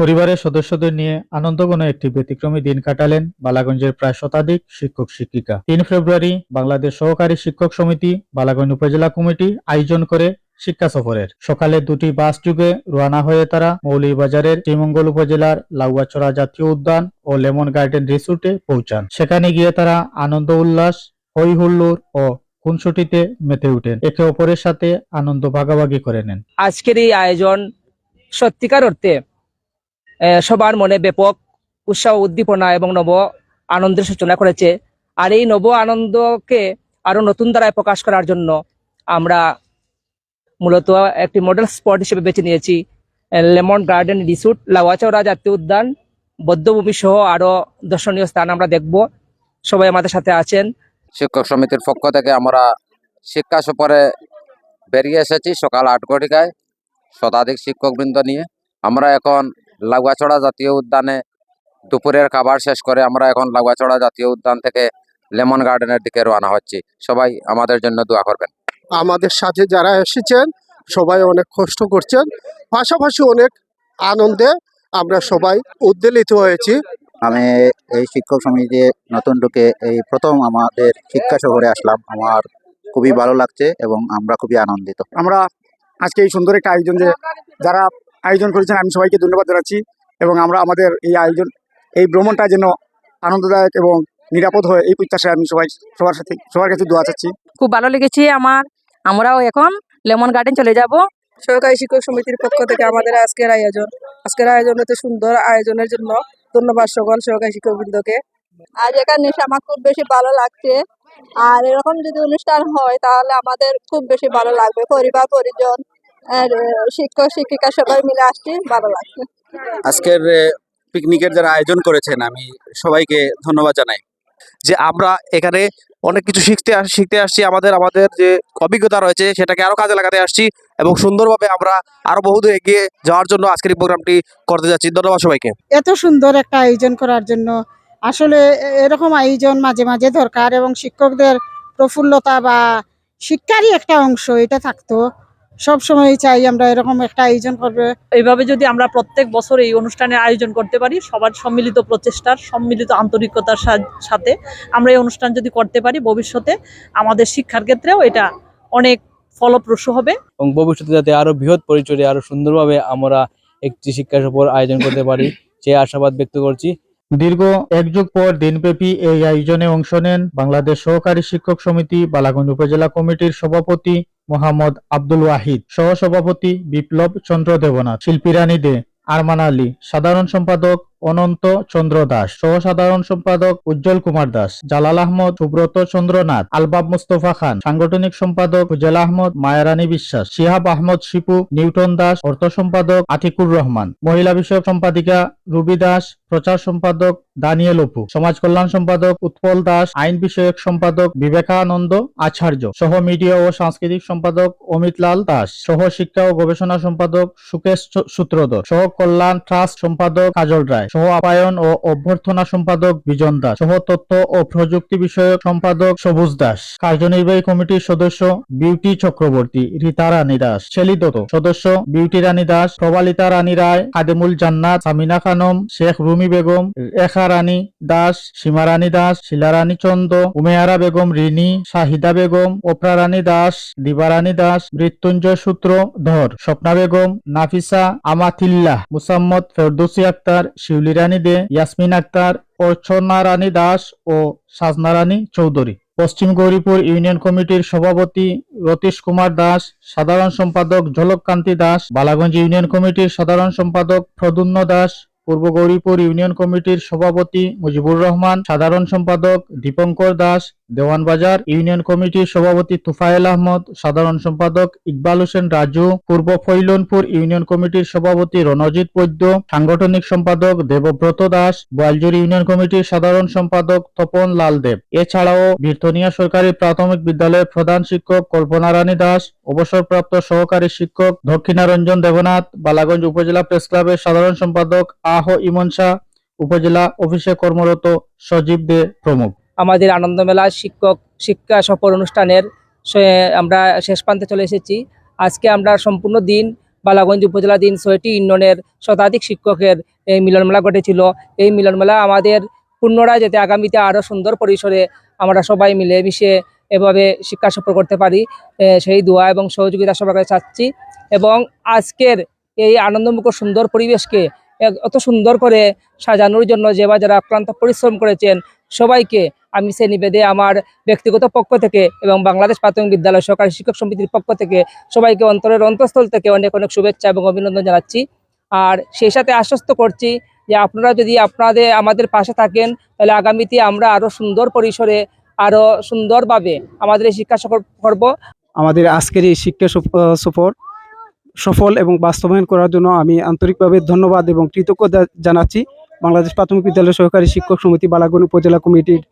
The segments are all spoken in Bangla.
পরিবারের সদস্যদের নিয়ে আনন্দঘন একটি ব্যতিক্রমী দিন কাটালেন বালাগঞ্জের প্রায় শতাধিক শিক্ষক, শিক্ষিকা। তিন ফেব্রুয়ারি বাংলাদেশ সহকারী শিক্ষক সমিতি, বালাগঞ্জ উপজেলা কমিটি আয়োজন করে শিক্ষা সফরের। সকালে দুটি বাস যুগে রওনা হয়ে তারা মৌলভীবাজারের শ্রীমঙ্গল উপজেলার লাউয়াছড়া জাতীয় উদ্যান ও লেমন গার্ডেন রিসোর্টে পৌঁছান। সেখানে গিয়ে তারা আনন্দ, উল্লাস হই হুল্লোড় ও খুনসুটিতে মেতে উঠেন একে অপরের সাথে আনন্দ ভাগাভাগি করে নেন। আজকের এই আয়োজন সত্যিকার অর্থে সবার মনে ব্যাপক উৎসাহ, উদ্দীপনা এবং নব আনন্দের সূচনা করেছে। আর এই নব আনন্দকে আরও নতুন দ্বারায় প্রকাশ করার জন্য আমরা মূলত একটি মডেল স্পট হিসেবে বেছে নিয়েছি। লেমন গার্ডেন রিসোর্ট লাওয়াচৌরা জাতীয় উদ্যান বৌদ্ধভূমি সহ আরও দর্শনীয় স্থান আমরা দেখব। সবাই আমাদের সাথে আছেন। শিক্ষক সমিতির পক্ষ থেকে আমরা শিক্ষা সফরে বেরিয়ে এসেছি সকাল আট ঘটিকায়। শতাধিক শিক্ষকবৃন্দ নিয়ে। আমরা এখন লাগুয়াছড়া জাতীয় উদ্যানে দুপুরের খাবার শেষ করে আমরা এখন লাগুয়াছড়া জাতীয় উদ্যান থেকে লেমন গার্ডেনের দিকে রওনা হচ্ছি। সবাই আমাদের জন্য দোয়া করবেন। আমাদের সাথে যারা এসেছেন সবাই অনেক কষ্ট করছেন। পাশাপাশি অনেক আনন্দে আমরা সবাই উদ্বেলিত হয়েছি। আমি এই শিক্ষক সমিতিতে নতুন ঢুকে এই প্রথম আমাদের শিক্ষা শহরে আসলাম। আমার খুবই ভালো লাগছে এবং আমরা খুবই আনন্দিত। আমরা আজকে এই সুন্দর একটা আয়োজন যে যারা আয়োজন করেছেন আমি সবাইকে ধন্যবাদ জানাচ্ছি এবং আমরা আমাদের এই আয়োজন এই ভ্রমণটা যেন আনন্দদায়ক এবং নিরাপদ হয় এই প্রত্যাশায় আমি সবাই সবার সাথে সবার কাছে দোয়া চাচ্ছি। খুব ভালো লেগেছে আমার আমরাও এখন লেমন গার্ডেন চলে যাব। সরকারি শিক্ষক সমিতির পক্ষ থেকে আমাদের আজকের আয়োজন। আজকের আয়োজন হতে সুন্দর আয়োজনের জন্য ধন্যবাদ সকল সরকারি শিক্ষক বৃন্দকে আজ এখানে এসে আমার খুব বেশি ভালো লাগছে। আর এরকম যদি অনুষ্ঠান হয় তাহলে আমাদের খুব বেশি ভালো লাগবে। পরিবার পরিজন আর শিক্ষক শিক্ষিকা সবাই মিলে আসছি ভালো লাগছে। আজকের পিকনিকের যারা আয়োজন করেছেন আমি সবাইকে ধন্যবাদ জানাই। যে আমরা এখানে অনেক কিছু শিখতে শিখতে আসছি আমাদের আমাদের যে অভিজ্ঞতা রয়েছে সেটাকে আরও কাজে লাগাতে আসছি এবং সুন্দরভাবে আমরা আরও বহুদূর এগিয়ে যাওয়ার জন্য আজকের এই প্রোগ্রামটি করতে যাচ্ছি। ধন্যবাদ সবাইকে। এত সুন্দর একটা আয়োজন করার জন্য। আসলে এরকম আয়োজন মাঝে মাঝে দরকার এবং শিক্ষকদের প্রফুল্লতা বা শিক্ষারই একটা অংশ এটা থাকতো। সব সময় চাই আমরা এরকম একটা আয়োজন করবে। এইভাবে যদি আমরা প্রত্যেক বছর এই অনুষ্ঠানের আয়োজন করতে পারি সবার সম্মিলিত প্রচেষ্টার সম্মিলিত আন্তরিকতার সা- সাথে আমরা এই অনুষ্ঠান যদি করতে পারি ভবিষ্যতে আমাদের শিক্ষার ক্ষেত্রেও এটা অনেক ফলপ্রসূ হবে। এবং ভবিষ্যতে যাতে আরও বৃহৎ পরিচয়ে আরও সুন্দরভাবে আমরা একটি শিক্ষা সফর আয়োজন করতে পারি সেই আশাবাদ ব্যক্ত করছি। দীর্ঘ এক যুগ পর দিনব্যাপী এই আয়োজনে অংশ নেন বাংলাদেশ সহকারী শিক্ষক সমিতি, বালাগঞ্জ উপজেলা কমিটির সভাপতি মোহাম্মদ আব্দুল ওয়াহিদ সহ সভাপতি বিপ্লব চন্দ্র দেবনাথ, শিল্পী রানী দে, আরমান আলী, সাধারণ সম্পাদক অনন্ত চন্দ্র দাস সহ সাধারণ সম্পাদক উজ্জ্বল কুমার দাস, জালাল আহমদ, সুব্রত চন্দ্র নাথ আলবাব মুস্তফা খান, সাংগঠনিক সম্পাদক হুজেল আহমদ, মায়ারানী বিশ্বাস, শিহাব আহমদ শিপু, নিউটন দাস, অর্থ সম্পাদক আতিকুর রহমান, মহিলা বিষয়ক সম্পাদিকা রুবি দাস, প্রচার সম্পাদক দানিয়েল অপু, সমাজ কল্যাণ সম্পাদক উৎপল দাস, আইন বিষয়ক সম্পাদক বিবেকানন্দ আচার্য সহ মিডিয়া ও সাংস্কৃতিক সম্পাদক অমিত লাল দাস সহ শিক্ষা ও গবেষণা সম্পাদক সুকেশ সূত্রধর সহ কল্যাণ ট্রাস্ট সম্পাদক কাজল রায়। সহ আপায়ন ও অভ্যর্থনা সম্পাদক বিজন দাস, সহ তথ্য ও প্রযুক্তি বিষয়ক সম্পাদক সবুজ দাস, কার্যনির্বাহী কমিটির সদস্য বিউটি চক্রবর্তী, রীতা রানী দাস, শেলি দত্ত, সদস্য বিউটি রানী দাস, প্রবালিতা রানী রায়, খাদেমুল জান্নাত, সামিনা খানম, শেখ রুমি বেগম, রেখা রানী দাস, সীমা রানী দাস, শিলা রানী চন্দ, উমেয়ারা বেগম, রিনি, শাহিদা বেগম, ওপরা রানী দাস, দিবা রানী দাস, মৃত্যুঞ্জয় সূত্র, ধর, স্বপ্না বেগম, নাফিসা আমাতিল্লাহ, মুসাম্মদ ফেরদৌসি আক্তার শিউলি রানী দে, ইয়াসমিন আক্তার, অর্চনা রানী দাস ও সাজনা রানী চৌধুরী। পশ্চিম গৌরীপুর ইউনিয়ন কমিটির সভাপতি রতীশ কুমার দাস, সাধারণ সম্পাদক ঝলককান্তি দাস, বালাগঞ্জ ইউনিয়ন কমিটির সাধারণ সম্পাদক প্রদুন্ন দাস, পূর্ব গৌরীপুর ইউনিয়ন কমিটির সভাপতি মুজিবুর রহমান, সাধারণ সম্পাদক দীপঙ্কর দাস দেওয়ানবাজার ইউনিয়ন কমিটির সভাপতি তুফায়েল আহমদ, সাধারণ সম্পাদক ইকবাল হোসেন রাজু, পূর্ব ফৈলনপুর ইউনিয়ন কমিটির সভাপতি রণজিৎ বৈদ্য, সাংগঠনিক সম্পাদক দেবব্রত দাস বোয়ালজুর ইউনিয়ন কমিটির সাধারণ সম্পাদক তপন লাল দেব। এছাড়াও বীরতনিয়া সরকারি প্রাথমিক বিদ্যালয়ের প্রধান শিক্ষক কল্পনা রানী দাস, অবসরপ্রাপ্ত সহকারী শিক্ষক দক্ষিণারঞ্জন দেবনাথ, বালাগঞ্জ উপজেলা প্রেস ক্লাবের সাধারণ সম্পাদক আহ ইমন শাহ, উপজেলা অফিসে কর্মরত সজীব দে প্রমুখ। আমাদের আনন্দমেলা শিক্ষক, শিক্ষা সফর অনুষ্ঠানের আমরা শেষ প্রান্তে চলে এসেছি। আজকে আমরা সম্পূর্ণ দিন, বালাগঞ্জ উপজেলাধীন ছয়টি ইউনিয়নের শতাধিক শিক্ষকের এই মিলনমেলা ঘটেছিল। এই মিলনমেলা আমাদের পুনরায় যাতে আগামীতে আরও সুন্দর পরিসরে আমরা সবাই মিলে মিশে এভাবে শিক্ষা সফর করতে পারি সেই দোয়া এবং সহযোগিতা সবার কাছে চাচ্ছি। এবং আজকের এই আনন্দমুখর সুন্দর পরিবেশকে অত সুন্দর করে সাজানোর জন্য যে বা যারা আক্রান্ত পরিশ্রম করেছেন সবাইকে আমি সে নিবেদে আমার ব্যক্তিগত পক্ষ থেকে এবং বাংলাদেশ প্রাথমিক বিদ্যালয় সরকারি শিক্ষক সমিতির পক্ষ থেকে সবাইকে অন্তরের অন্তঃস্থল থেকে অনেক অনেক শুভেচ্ছা এবং অভিনন্দন জানাচ্ছি। আর সেই সাথে আশ্বস্ত করছি যে আপনারা যদি আপনাদের, আমাদের পাশে থাকেন, তাহলে আগামীতে আমরা আরও সুন্দর পরিসরে, আরও সুন্দরভাবে আমাদের এই শিক্ষা সফর করব। আমাদের আজকের এই শিক্ষা সফর সফল এবং বাস্তবায়ন করার জন্য আমি আন্তরিকভাবে ধন্যবাদ এবং কৃতজ্ঞতা জানাচ্ছি। বাংলাদেশ প্রাথমিক বিদ্যালয় সহকারী শিক্ষক সমিতি বালাগুন উপজেলা কমিটির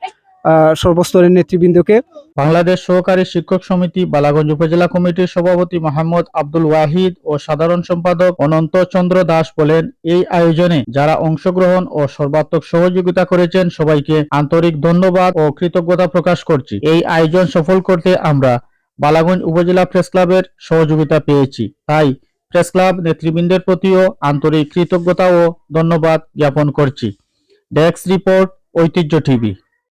সর্বস্তরের নেতৃবৃন্দকে। বাংলাদেশ সহকারী শিক্ষক সমিতি, বালাগঞ্জ উপজেলা কমিটির সভাপতি মোহাম্মদ আব্দুল ওয়াহিদ ও সাধারণ সম্পাদক অনন্ত চন্দ্র দাস বলেন, এই আয়োজনে যারা অংশগ্রহণ ও সর্বাত্মক সহযোগিতা করেছেন, সবাইকে আন্তরিক ধন্যবাদ ও কৃতজ্ঞতা প্রকাশ করছি। এই আয়োজন সফল করতে আমরা বালাগঞ্জ উপজেলা প্রেস ক্লাবের সহযোগিতা পেয়েছি। তাই প্রেস ক্লাব নেতৃবৃন্দের প্রতিও আন্তরিক কৃতজ্ঞতা ও ধন্যবাদ জ্ঞাপন করছি। Desk report, Oitijjhya TV.